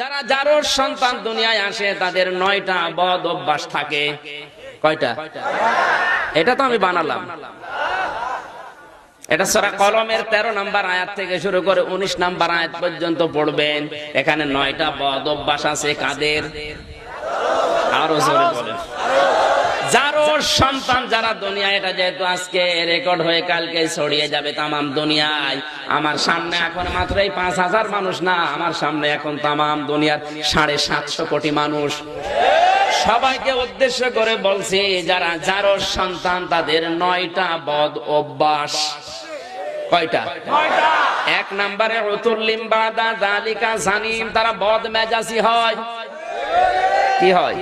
যারা যারোর সন্তান দুনিয়ায় আসে, তাদের নয়টা বদ অভ্যাস থাকে। কয়টা? এটা তো আমি বানালাম। এটা সারা কলমের তেরো নাম্বার আয়াত থেকে শুরু করে উনিশ নাম্বার আয়াত পর্যন্ত পড়বেন। এখানে নয়টা বদ অভ্যাস আছে কাদের? আরও জোরে বলেন। যারও সন্তান যারা দুনিয়া এটা যেহেতু আজকে রেকর্ড হয়ে কালকে ছড়িয়ে যাবে তামাম দুনিয়ায়। আমার সামনে এখন মাত্র এই পাঁচ হাজার মানুষ না, আমার সামনে এখন তামাম দুনিয়ার সাড়ে সাতশো কোটি মানুষ। সবাইকে উদ্দেশ্য করে বলছি, যারা যারও সন্তান, তাদের নয়টা বদ অভ্যাস। কয়টা? এক নম্বরে উতুল্লিম বাদা দালিকা জানিম, তারা বদ মেজাজি হয়। কি হয়?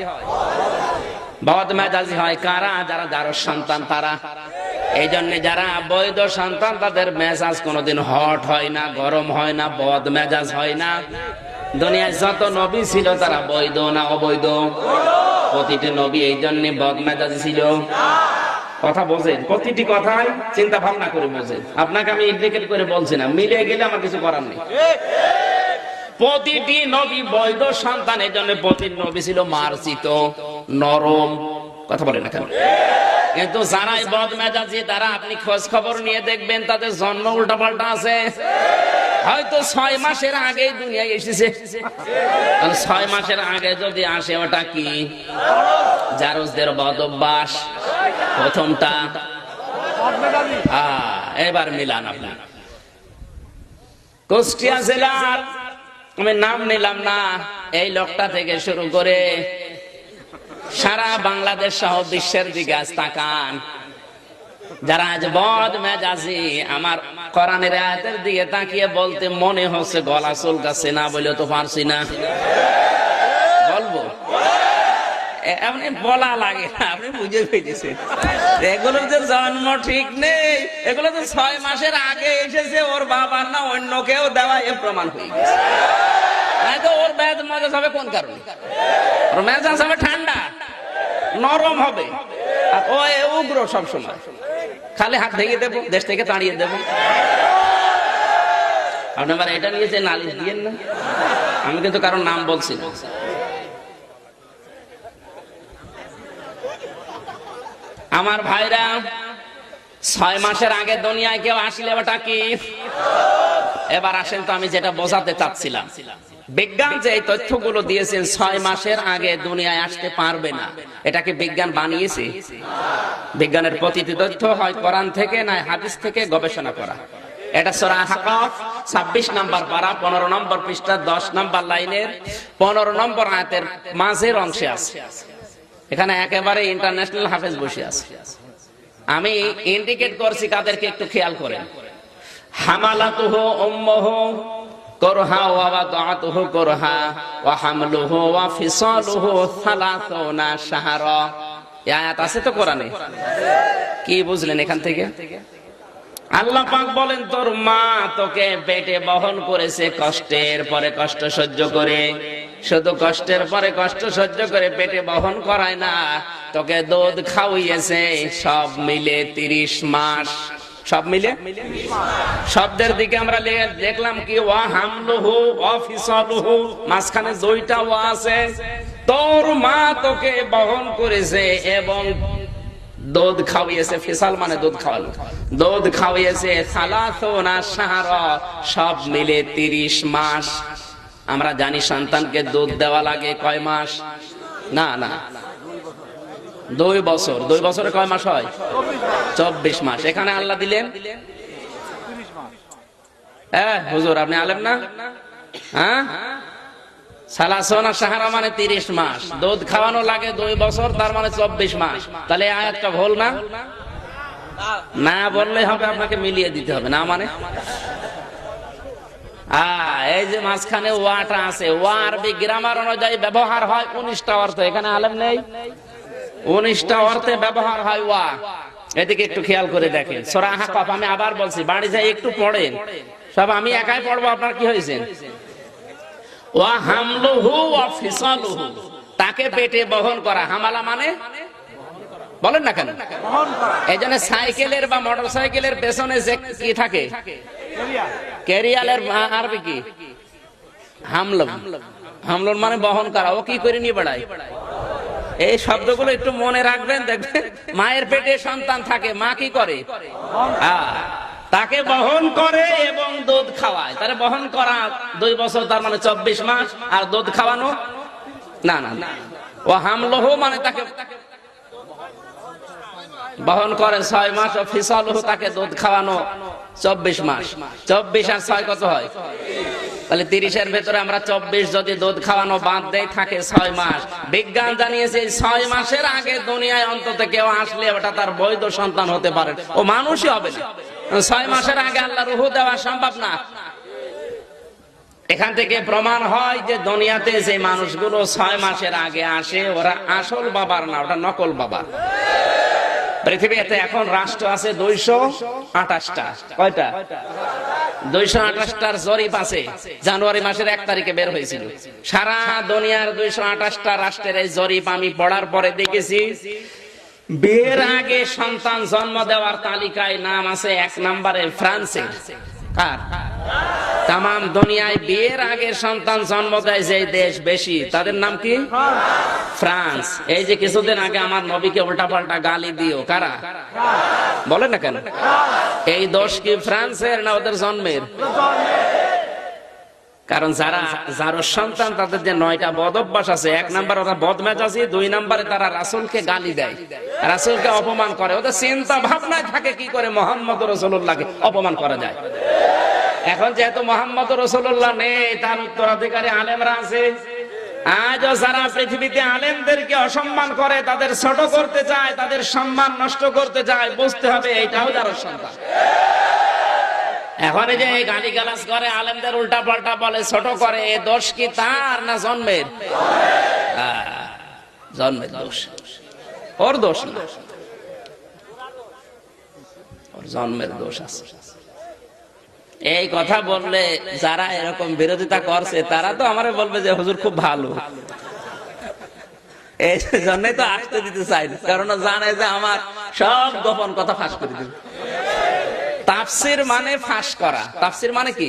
বদ মেজাজি হয় কারা? যারা যারো সন্তান তারা। এই জন্য যারা বৈধ সন্তান, তাদের মেজাজ কোনোদিন হট হয় না, গরম হয় না বদ মেজাজ হয় না। দুনিয়ায় যত নবী ছিল, তারা বৈধ না অবৈধ? প্রতিটি নবী এই জন্য বদ মেজাজি ছিল। কথা বোঝেন? প্রতিটি কথাই চিন্তা ভাবনা করে বোঝেন। আপনাকে আমি ইন্ডিকেট করে বলছি না মিলে গেলে আমার কিছু করার নেই। প্রতিটি নবী বৈধ সন্তান এই জন্য প্রতিটি নবী ছিল মার্জিত, নরম। কথা বলে না কেন? কিন্তু যারাই বদ মেজাজি তারা আপনি খোঁজ খবর নিয়ে দেখবেন, তাদের জন্ম উল্টা পাল্টা আছে। হয়তো ছয় মাসের আগে দুনিয়ায় এসেছে। ছয় মাসের আগে যদি আসে, ওটা কি? জারুসদের বদ অভ্যাস প্রথমটা এবার মিলান আপনার কুষ্টিয়া জেলার আমি নাম নিলাম না, এই লোকটা থেকে শুরু করে সারা বাংলাদেশ সহ বিশ্বের দিকে আজ তাকান। যারা আজ বদ মেজাজি, আমার কোরআনের আয়াতের দিকে তাকিয়ে বলতে মনে হচ্ছে, গলা চুলকাচ্ছে না বলে তো পারছি না। এমনি বলা লাগে আপনি বুঝে পেয়েছেন যে জন্ম ঠিক নেই, এগুলো তো ছয় মাসের আগে এসেছে, ওর বাবার না অন্য কেউ দেওয়া এ প্রমাণ হয়ে গেছে। ওর ব্যাজ হবে কোন কারণে? ওর মেজাজ হবে ঠান্ডা, নরম হবে, আর ও উগ্র সবসময়। খালি হাত ভেঙে দেবো, দেশ থেকে তাড়িয়ে দেবো। আপনি আবার এটা নিয়ে যে নালিশ দিয়েন না। আমি কিন্তু কারোর নাম বলছি না। আমার ভাইরা, ছয় মাসের আগে দুনিয়ায় কেউ আসলে ওটা কি? এবার আসেন তো আমি যেটা বোঝাতে চাচ্ছিলাম। বিজ্ঞান যে এই তথ্যগুলো দিয়েছেন, ছয় মাসের আগে দুনিয়ায় আসতে পারবে না। এটা কি বিজ্ঞান বানিয়েছে? বিজ্ঞানের প্রতিটি তথ্য হয় কোরআন থেকে, না হাদিস থেকে গবেষণা করা। এটা সরা হাকাফ ছাব্বিশ নম্বর পারা, পনেরো নম্বর পৃষ্ঠা, দশ নম্বর লাইনের, পনেরো নম্বর আয়াতের মাঝের অংশে আছে। এখানে একেবারে ইন্টারন্যাশনাল হাফেজ বসে আছে। আমি ইন্ডিকেট করছি কাদেরকে একটু খেয়াল করেন। হামালাতুহু করহা ওয়া করহা, ওয়া ওয়া শাহরা। এই আয়াত আছে তো কোরআনে? কি বুঝলেন এখান থেকে? আল্লাহ পাক বলেন, তোর মা তোকে পেটে বহন করেছে কষ্টের পরে কষ্ট সহ্য করে। শুধু কষ্টের পরে কষ্ট সহ্য করে পেটে বহন করায় না, তোকে দুধ খাওয়িয়েছে, সব মিলে তিরিশ মাস। সব মিলে? শব্দের দিকে আমরা দেখলাম কি ওয়া হামলুহু ওয়া ফিসালুহু মাঝখানে দুইটা ওয়া আছে। তোর মা তোকে বহন করেছে এবং দুধ খাওয়িয়েছে, ফিসাল মানে দুধ খাওয়ালো। দুধ খাওয়িয়েছে সালাসোনা সব মিলে তিরিশ মাস। আমরা জানি সন্তানকে দুধ দেওয়া লাগে কয় মাস? না না। দুই বছর। দুই বছরে কয় মাস হয়? চব্বিশ মাস। এখানে আল্লাহ দিলেন? হুজুর, আপনি আলেম না? হ্যাঁ? সালাসোনা সাহারা মানে তিরিশ মাস। দুধ খাওয়ানো লাগে দুই বছর, তার মানে চব্বিশ মাস। তাহলে আয়াতটা ভুল না? না বললে হবে, আপনাকে মিলিয়ে দিতে হবে। না মানে? এই যে মাঝখানে ওয়াটা আছে। ওয়া আরবি গ্রামার অনুযায়ী ব্যবহার হয় উনিশটা অর্থ। এখানে আলেম নেই? উনিশটা অর্থে ব্যবহার হয় ওয়া। এদিকে একটু খেয়াল করে দেখেন। সোরা হাকাফ আমি আবার বলছি বাড়ি যাই একটু পড়েন। সব আমি একাই পড়ব আপনার কি হয়েছেন ওয়া হামলুহু ওয়া ফিসালুহু। তাকে পেটে বহন করা। হামালা মানে? বলেন না কেন? এই জন্য সাইকেলের বা মোটর সাইকেলের পেছনে যে কি থাকে? ক্যারিয়ালের আরবি কি? হামলম। হামলন মানে বহন করা। ও কি করে নিয়ে বেড়ায়? এই শব্দগুলো একটু মনে রাখবেন, দেখবেন মায়ের পেটে সন্তান থাকে, মা কি করে? তাকে বহন করে এবং দুধ খাওয়ায়। তারে বহন করা দুই বছর, তার মানে চব্বিশ মাস, আর দুধ খাওয়ানো? না না না। ও হামলহ মানে তাকে বহন করে ছয় মাস ও ফিসল তাকে দুধ খাওয়ানো চব্বিশ মাস। চব্বিশ আর ছয় কত হয়? তাহলে তিরিশের ভেতরে আমরা চব্বিশ যদি দুধ খাওয়ানো বাদ দেয় থাকে ছয় মাস। বিজ্ঞান জানিয়েছে ছয় মাসের আগে দুনিয়ায় অন্তত কেউ আসলে ওটা তার বৈধ সন্তান হতে পারে। ও মানুষই হবে ছয় মাসের আগে আল্লাহ রুহু দেওয়া সম্ভব না। এখান থেকে প্রমাণ হয় যে দুনিয়াতে যে মানুষগুলো ছয় মাসের আগে আসে, ওরা আসল বাবার না, ওটা নকল বাবা। পৃথিবীতে এখন রাষ্ট্র আছে দুইশো আঠাশটা। কয়টা? দুইশো আঠাশটার জরিপ আছে। জানুয়ারি মাসের এক তারিখে বের হয়েছিল। সারা দুনিয়ার দুইশো আঠাশটা রাষ্ট্রের এই জরিপ আমি পড়ার পরে দেখেছি, বিয়ের আগে সন্তান জন্ম দেওয়ার তালিকায় নাম আছে এক নম্বরে ফ্রান্সে কার? তাম দুনিয়ায় বিয়ের আগে সন্তান জন্ম দেয় যে দেশ বেশি। তাদের নাম কি? ফ্রান্স। এই যে কিছুদিন আগে আমার নবীকে উল্টা পাল্টা গালি দিও, কারা? বলে না কেন? এই দোষ কি ফ্রান্সের না ওদের জন্মের? কারণ যারা, যার সন্তান তাদের যে নয়টা বদ অভ্যাস আছে, এক নাম্বার ওরা বদমেজ আছে দুই নাম্বারে তারা রাসুলকে গালি দেয়। রাসুলকে অপমান করে। ওদের চিন্তা ভাবনায় থাকে কি করে মোহাম্মদ রসুল্লাহকে অপমান করা যায়। এখন যেহেতু মোহাম্মদ রসুল্লাহ নেই, তার উত্তরাধিকারী আলেমরা আছে। আজও যারা পৃথিবীতে আলেমদেরকে অসম্মান করে, তাদের ছোট করতে চায়, তাদের সম্মান নষ্ট করতে চায়, বুঝতে হবে এটাও যার সন্তান। এখন যে গালি গালাজ করে, আলেমদের উল্টা পাল্টা বলে, ছোট করে, এ দোষ কি তার না জন্মের? জন্মের দোষ। ওর দোষ না। ওর জন্মের দোষ আছে। এই কথা বললে যারা এরকম বিরোধিতা করছে তারা তো আমারে বলবে যে হুজুর খুব ভালো। এই জন্যই তো আসতে দিতে চাই কারণ জানে যে আমার সব গোপন কথা ফাঁস করে দিবে। তাফসির মানে ফাঁস করা। তাফসির মানে কি?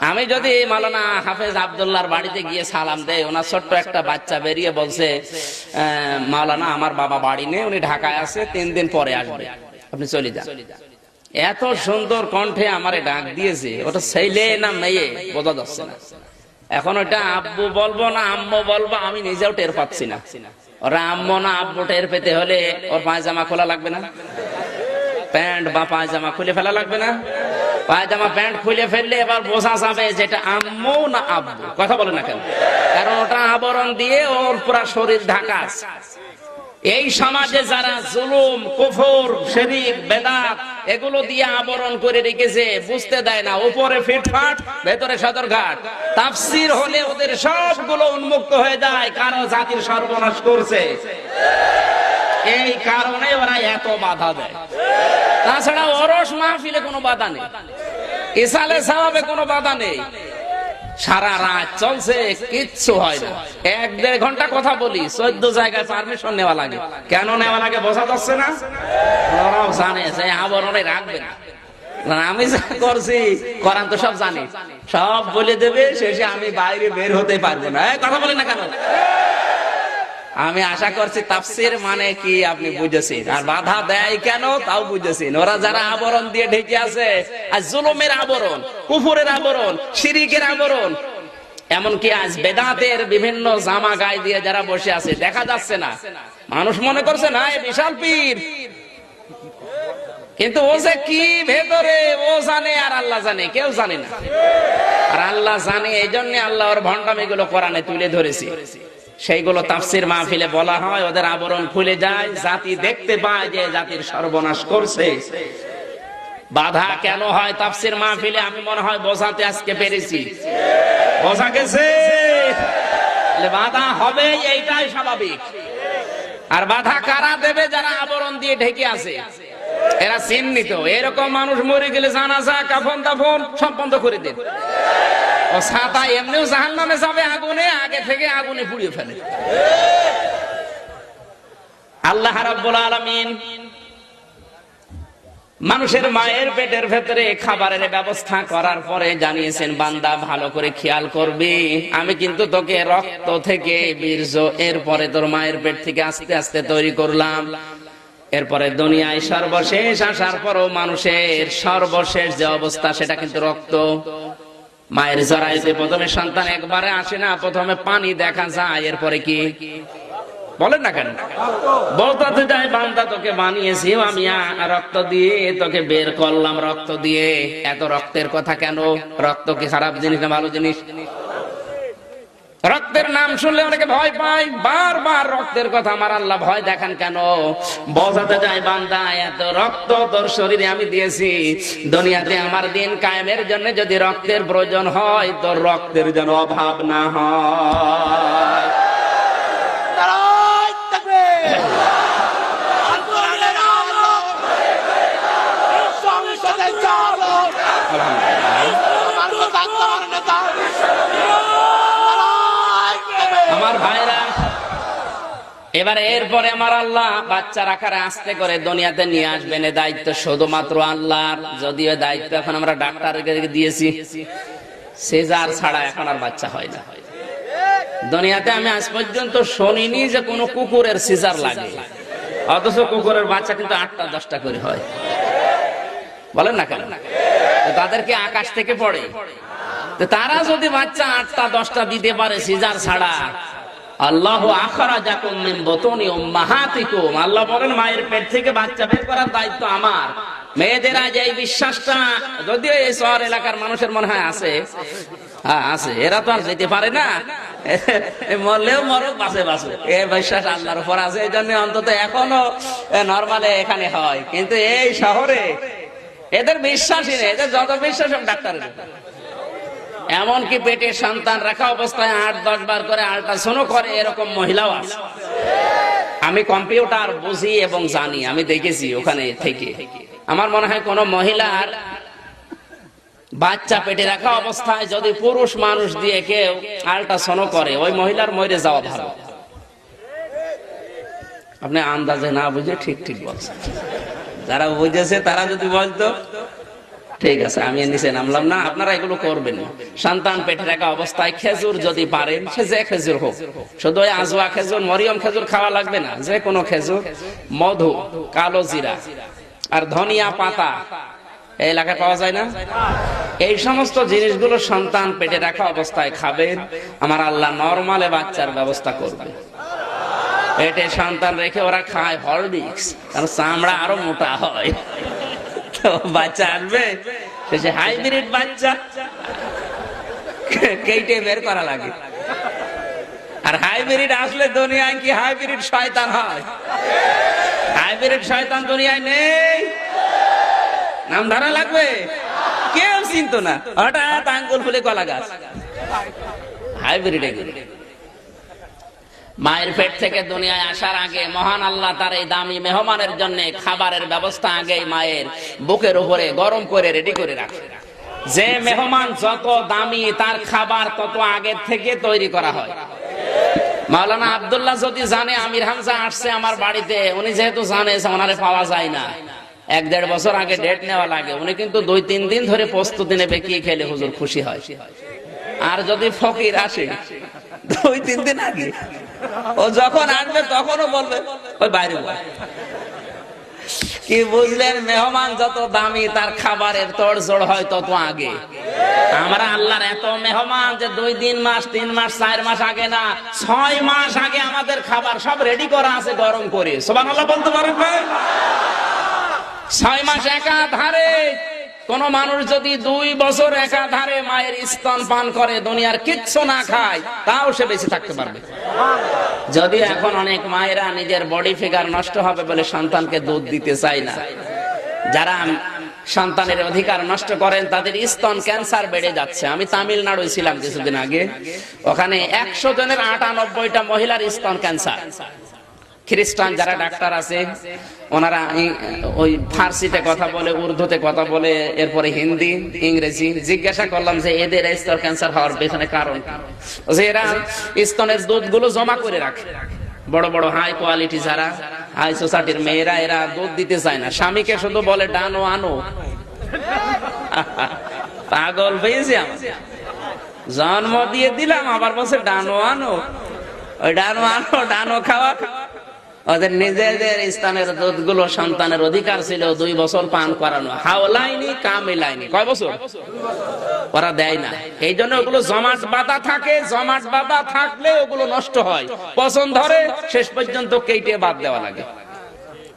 আমি যদি মালানা হাফেজ আবদুল্লাহর বাড়িতে গিয়ে সালাম দেয় ওনার ছোট্ট একটা বাচ্চা বেরিয়ে বলছে আহ, মাওলানা আমার বাবা বাড়ি নেই উনি ঢাকায় আছে তিন দিন পরে আসবে। আপনি চলে যান। এত সুন্দর কণ্ঠে আমারে ডাক দিয়েছে। ওটা ছেলে না মেয়ে, বোঝা যাচ্ছে না। এখন ওটা আব্বু বলব না, আম্মু বলব, আমি নিজেও টের পাচ্ছি না। ওরা আম্মু না আব্বু টের পেতে হলে ওর পায়জামা খোলা লাগবে না। প্যান্ট বা পায়জামা খুলে ফেলা লাগবে না। পায়জামা, প্যান্ট খুলে ফেললে এবার বোঝা যাবে যেটা আম্মু না আব্বু। কথা বলে না কেন? কারণ ওটা আবরণ দিয়ে ওর পুরা শরীর ঢাকা আছে। এই সমাজে যারা জুলুম, কুফর শরীর বেদাত, এগুলো দিয়ে আবরণ করে রেখেছে, বুঝতে দেয় না। উপরে ফিটফাট, ভেতরে সদরঘাট। তাফসির হলে ওদের সবগুলো উন্মুক্ত হয়ে যায়, কারও জাতির সর্বনাশ করছে। এই কারণে ওরা এত বাধা দেয়। তাছাড়া অরস মাহফিলে কোনো বাধা নেই। ইসালে সাহাবে কোনো বাধা নেই। সারা রাত চলছে, কিচ্ছু হয় না। এক দেড় ঘণ্টা কথা বলি, চোদ্দ জায়গায় পারমিশন নেওয়া লাগে। কেন নেওয়া লাগে বোঝা যাচ্ছে না? ওরাও জানে, যে আবরণে রাখবে না। আমি যা করছি করান তো সব জানি। সব বলে দেবে, শেষে আমি বাইরে বের হতে পারব না। কথা বলি না কেন? আমি আশা করছি তাফসির মানে কি আপনি বুঝেছেন। আর বাধা দেয় কেন? তাও বুঝেছেন। ওরা যারা আবরণ দিয়ে ঢেকে আছে, আর জুলুমের আবরণ, কুফুরের আবরণ, শিরিকের আবরণ, এমনকি আজ বেদাতের বিভিন্ন জামা গায়ে দিয়ে যারা বসে আছে, দেখা যাচ্ছে না। মানুষ মনে করছে, না, এ বিশাল পীর। কিন্তু ও যে কি ভেতরে, ও জানে আর আল্লাহ জানে, কেউ জানে না। আর আল্লাহ জানে, এই জন্য আল্লাহর ভণ্ডামি গুলো কোরআনে তুলে ধরেছি। সেইগুলো তাফসির মাহফিলে বলা হয়, ওদের আবরণ খুলে যায়, জাতি দেখতে পায় যে জাতির সর্বনাশ করছে। বাধা কেন হয় তাফসির মাহফিলে? আমি মনে হয় বোঝাতে আজকে পেরেছি। বোঝা গেছে? বাধা হবে, এইটাই স্বাভাবিক। আর বাধা কারা দেবে? যারা আবরণ দিয়ে ঢেকে আছে। এরা চিহ্নিত। এরকম মানুষ মরে গেলে জানাজা কাফন দাফন বন্ধ করে দেন। ছাতা এমনিও জাহান নামে যাবে, আগুনে, আগে থেকে আগুনে পুড়িয়ে ফেলে। আল্লাহ রাব্বুল আলামিন মানুষের মায়ের পেটের ভেতরে খাবারের ব্যবস্থা করার পরে জানিয়েছেন, বান্দা ভালো করে খেয়াল করবি। আমি কিন্তু তোকে রক্ত থেকে বীর্য, এরপরে তোর মায়ের পেট থেকে আস্তে আস্তে তৈরি করলাম। এরপরে দুনিয়ায় সর্বশেষ আসার পরও মানুষের সর্বশেষ যে অবস্থা, সেটা কিন্তু রক্ত। মায়ের জরাইতে প্রথমে সন্তান একবারে আসে না, প্রথমে পানি দেখা যায়, এরপরে কি? বলেন না কেন? বলতে যায় বান্দা তোকে বানিয়েছি আমি রক্ত দিয়ে তোকে বের করলাম রক্ত দিয়ে। এত রক্তের কথা কেন? রক্ত কি খারাপ জিনিস না ভালো জিনিস? রক্তের নাম শুনলে অনেকে ভয় পায়। বারবার রক্তের কথা আমার আল্লাহ ভয় দেখান কেন? বোঝাতে চাই বান্দা, এত রক্ত তোর শরীরে আমি দিয়েছি। দুনিয়াতে আমার দিন কায়েমের জন্য যদি রক্তের প্রয়োজন হয়, তোর রক্তের যেন অভাব না হয় নারায় তাকবীর আন্দোলনের আলো স্বামী সাথে চলো আমার কথা তোমার নেতা নারায় তাকবীর আমার ভাইরা এবারে এরপরে আমার আল্লাহ বাচ্চার আকারে আস্তে করে দুনিয়াতে নিয়ে আসবেন, এ দায়িত্ব শুধুমাত্র আল্লাহর। যদিও দায়িত্ব এখন আমরা ডাক্তারকে দিয়েছি সেজার ছাড়া এখন আর বাচ্চা হয় না। দুনিয়াতে আমি আজ পর্যন্ত শুনিনি যে কোনো কুকুরের সিজার লাগে। অথচ কুকুরের বাচ্চা কিন্তু আটটা দশটা করে হয়। বলেন না কেন? তাদেরকে আকাশ থেকে পড়ে। তারা যদি বাচ্চা আটটা দশটা দিতে পারে সিজার ছাড়া আল্লাহ আখরা যাকুম মিন বতনি উম্মাহাতিকুম। আল্লাহ বলেন, মায়ের পেট থেকে বাচ্চা বের করার দায়িত্ব আমার। মেয়েদের আজ এই বিশ্বাসটা যদিও এই শহর এলাকার মানুষের মনে হয় আছে হ্যাঁ আছে। এরা তো আর যেতে পারে না। মরলেও মরক বাসে বাসে এ বিশ্বাস আল্লাহর উপর আছে এই জন্য অন্তত এখনও নর্মালে এখানে হয়। কিন্তু এই শহরে এদের বিশ্বাসই নেই, এদের যত বিশ্বাস সব ডাক্তারের উপর। এমনকি পেটে সন্তান রাখা অবস্থায় আট, দশ বার করে আল্ট্রাসাউন্ড করে, এরকম মহিলাও আছে। আমি কম্পিউটার বুঝি এবং জানি, আমি দেখেছি ওখানে থেকে। আমার মনে হয় কোন মহিলার বাচ্চা পেটে রাখা অবস্থায় যদি পুরুষ মানুষ দিয়ে কেউ আল্ট্রাসাউন্ড করে, ওই মহিলার মরে যাওয়া ভালো। আপনি আন্দাজে না বুঝে ঠিক ঠিক বলছেন। যারা বুঝেছে তারা যদি বলতো। ঠিক আছে, আমি নিচে নামলাম না, আপনারা এগুলো করবেন। সন্তান পেটে রাখা অবস্থায় খেজুর যদি পারেন, সে যে খেজুর হোক। শুধু ওই আজওয়া খেজুর, মরিয়ম খেজুর খাওয়া লাগবে না, যে কোনো খেজুর, মধু, কালো জিরা আর ধনিয়া পাতা। এই এলাকায় পাওয়া যায় না? এই সমস্ত জিনিসগুলো সন্তান পেটে রাখা অবস্থায় খাবেন, আমার আল্লাহ নর্মালে বাচ্চার ব্যবস্থা করবে পেটে সন্তান রেখে ওরা খায় হরলিক্স, কারণ চামড়া আরও মোটা হয়। বাচ্চা আসবে সে হাইব্রিড বাচ্চা। কেটে বের করা লাগে। আর হাইব্রিড আসলে দুনিয়ায় কি হাইব্রিড শয়তান হয়? হাইব্রিড শয়তান দুনিয়ায় নেই। নাম ধরা লাগবে? কেউ চিনত না। হঠাৎ আঙ্গুল ফুলে কলা গাছ। হাইব্রিড এগুলো মায়ের পেট থেকে দুনিয়ায় আসার আগে মহান আল্লাহ তার এই দামি মেহমানের জন্য খাবারের ব্যবস্থা আগে মায়ের বুকের উপরে গরম করে রেডি করে রাখে। যে মেহমান যত দামি তার খাবার তত আগের থেকে তৈরি করা হয়। মাওলানা আব্দুল্লাহ যদি জানে, আমির হামজা আসছে আমার বাড়িতে, উনি যেহেতু জানে ওনারে পাওয়া যায় না। এক দেড় বছর আগে ডেট নেওয়া লাগে, উনি কিন্তু দুই, তিন দিন ধরে প্রস্তুতি নেবে কি খেলে হুজুর খুশি হয়। আর যদি ফকির আসে, দুই, তিন দিন আগে ও যখন আসবে তখনও বলবে, ওই বাইরে কি বুঝলেন, মেহমান, যত দামি তার খাবারের তোড়জোড় হয় তত আগে। আমরা আল্লাহর এত মেহমান যে দুই, তিন মাস তিন মাস, চার মাস আগে না, ছয় মাস আগে আমাদের খাবার সব রেডি করা আছে গরম করে। সোবান আল্লাহ বলতে পারেন ছয় মাস একাধারে কোন মানুষ যদি দুই বছর একাধারে মায়ের স্তন পান করে, দুনিয়ার কিচ্ছু না খায়, তাও সে বেঁচে থাকতে পারবে। যদি এখন অনেক মায়েরা নিজের বডি ফিগার নষ্ট হবে বলে সন্তানকে দুধ দিতে চায় না, যারা সন্তানের অধিকার নষ্ট করেন, তাদের স্তন ক্যান্সার বেড়ে যাচ্ছে। আমি তামিলনাড়ু ছিলাম কিছুদিন আগে। ওখানে একশো জনের আটানব্বইটা মহিলার স্তন ক্যান্সার। খ্রিস্টান যারা ডাক্তার আছে, ওনারা ওই ফার্সিতে কথা বলে, উর্দুতে কথা বলে, এরপরে হিন্দি, ইংরেজি জিজ্ঞাসা করলাম যে এদের স্তন ক্যান্সার হওয়ার পেছনে কারণ যে এরা স্তনের দুধগুলো জমা করে রাখে। বড় বড় হাই কোয়ালিটি যারা হাই সোসাইটির মেয়েরা, এরা দুধ দিতে চায় না। স্বামীকে শুধু বলে, ডানো, আনো। পাগল পেয়েছি জন্ম দিয়ে দিলাম, আবার বসে ডানো, আনো। ওই ডানো, আনো, ডানো খাওয়া খাওয়া ওদের নিজেদের স্থানের দুধগুলো সন্তানের অধিকার ছিল, দুই বছর পান করানো। হাওলাইনি, কামিলাইনি। কয় বছর? ওরা দেয় না। এই জন্য ওগুলো জমাট বাঁধা থাকে, জমাট বাঁধা থাকলে ওগুলো নষ্ট হয়। পছন্দ ধরে শেষ পর্যন্ত কেটে বাদ দেওয়া লাগে।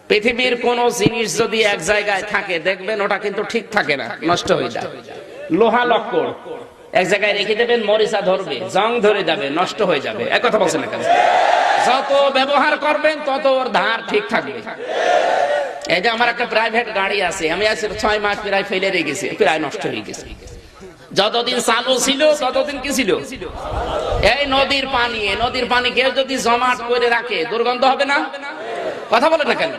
পৃথিবীর কোন জিনিস যদি এক জায়গায় থাকে, দেখবেন ওটা কিন্তু ঠিক থাকে না, নষ্ট হয়ে যায়। লোহা লক্কর। এক জায়গায় রেখে দেবেন, মরিচা ধরবে, জং ধরে যাবে, নষ্ট হয়ে যাবে। এক কথা বলছেন না কেন? যত ব্যবহার করবেন, তত ওর ধার ঠিক থাকবে। এই যে আমার একটা প্রাইভেট গাড়ি আছে, আমি আজ ছয় মাস প্রায় ফেলে রেখেছি প্রায় নষ্ট হয়ে গেছে। যতদিন চালু ছিল, ততদিন কি ছিল? এই নদীর পানি নদীর পানি কেউ যদি জমাট করে রাখে, দুর্গন্ধ হবে না? কথা বলে না কেন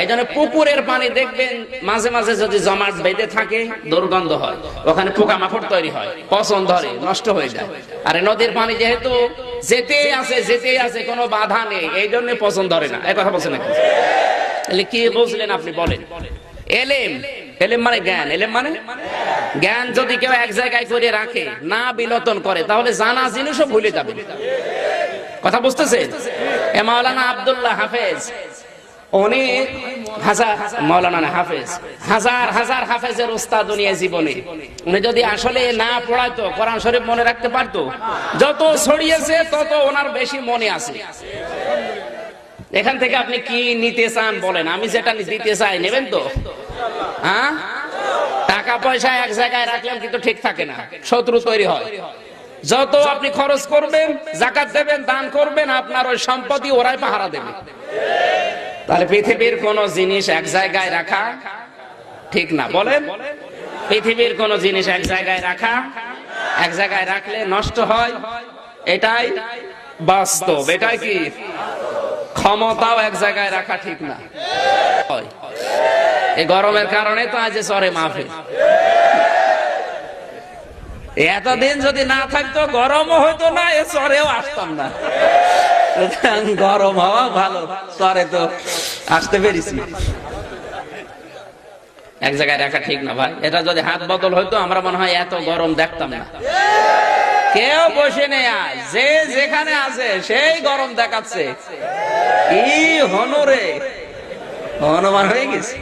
এই জন্য পুকুরের পানি দেখবেন, মাঝে মাঝে যদি জমাট বেঁধে থাকে, দুর্গন্ধ হয়। ওখানে পোকামাকড় তৈরি হয়, পচন ধরে, নষ্ট হয়ে যায়। আর নদীর পানি যেহেতু যেতে আছে যেতে আছে, কোনো বাধা নেই এই জন্য পচন ধরে না। এই কথা বলছেন তাহলে কি বুঝলেন আপনি? বলেন। এলেম। এলেম মানে জ্ঞান। এলেম মানে? জ্ঞান যদি কেউ এক জায়গায় করে রাখে, না বিলতন করে, তাহলে জানা জিনিসও ভুলে যাবে কথা বুঝতেছে এ মাওলানা আব্দুল্লাহ হাফেজ, উনি হাজার, মাওলানা না, হাফেজ, হাজার হাজার হাফেজের উস্তাদ দুনিয়া জীবনে। উনি যদি আসলে না পড়াইতো, কোরআন শরীফ মনে রাখতে পারতো, যত ছড়িয়েছে, তত ওনার বেশি মনে আছে। এখান থেকে আপনি কি নিতে চান বলেন? আমি যেটা দিতে চাই, নেবেন তো? হ্যাঁ? টাকা পয়সা এক জায়গায় রাখলেন কিন্তু ঠিক থাকে না, শত্রু তৈরি হয়। যত আপনি খরচ করবেন, জাকাত দেবেন, দান করবেন, আপনার ওই সম্পত্তি ওরাই পাহারা দেবে। তাহলে পৃথিবীর কোন জিনিস এক জায়গায় রাখা ঠিক না। বলেন, পৃথিবীর কোন জিনিস এক জায়গায় রাখা, এক জায়গায় রাখলে নষ্ট হয়, এটাই বাস্তব। এটাই কি? ক্ষমতাও এক জায়গায় রাখা ঠিক না। এই গরমের কারণে তো আজ সরে মাফে এতদিন যদি না থাকতো, গরমও হইতো না, এ চরেও আসতাম না। গরম হওয়া ভালো চরে তো আসতে পেরেছি। এক জায়গায় রাখা ঠিক না ভাই। এটা যদি হাত বদল হইতো, আমরা মনে হয় এত গরম দেখতাম না। কেউ বসে নেই যে যেখানে আছে, সেই গরম দেখাচ্ছে। কি হনরে? হনুমান হয়ে গেছে।